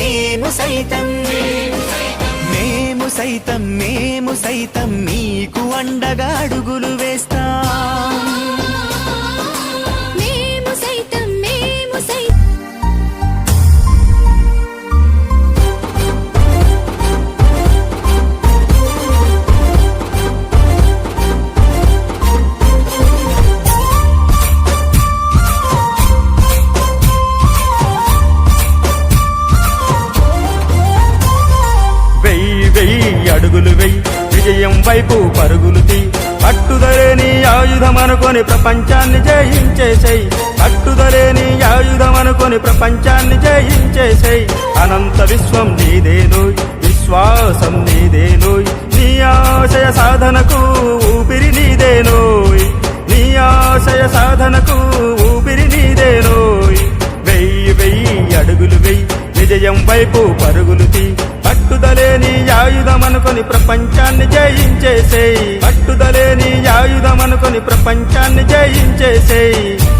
మేము సైతం. మేము సైతం మేము సైతం మీకు అండగా అడుగులు వేస్తాం. అడుగులు వెయ్యి విజయం వైపు పరుగులు తీ పట్టుదలేని ఆయుధం అనుకొని ప్రపంచాన్ని జయించేసేయ్ పట్టుదలేని ఆయుధం అనుకొని ప్రపంచాన్ని జయించేసేయి అనంత విశ్వం నీదేనోయ్ విశ్వాసం నీదేనోయ్ నీ ఆశయ సాధనకు ఊపిరి నీదేనోయ్ నీ ఆశయ సాధనకు ఊపిరి నీదేనోయ్ వెయ్యి వెయ్యి అడుగులు వెయ్యి విజయం వైపు పరుగులు తీ పట్టుదలేని ఆయుధం అనుకొని ప్రపంచాన్ని జయించేసేయి. పట్టుదలేని ఆయుధం అనుకొని ప్రపంచాన్ని జయించేసేయి.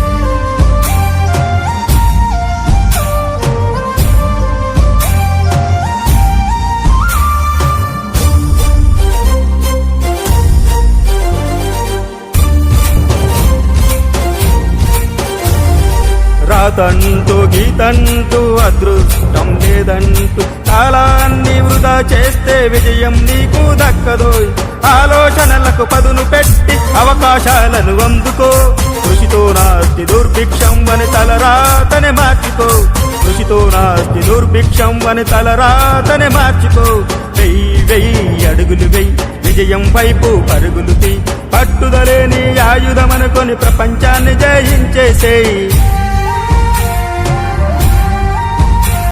తంతు గీతంటూ అదృష్టం లేదంటూ. కాలాన్ని వృధా చేస్తే విజయం నీకు దక్కదు ఆలోచనలకు పదును పెట్టి అవకాశాలను అందుకో. కృషితో నాస్తి దుర్భిక్షం అని తలరాతనే మార్చుకో. కృషితో నాస్తి దుర్భిక్షం అని తలరాతనే మార్చుకో. వెయ్యి వెయ్యి అడుగులు వెయ్యి విజయం వైపు పరుగులు తీ పట్టుదలేని ఆయుధమనుకొని ప్రపంచాన్ని జయించేసేయి.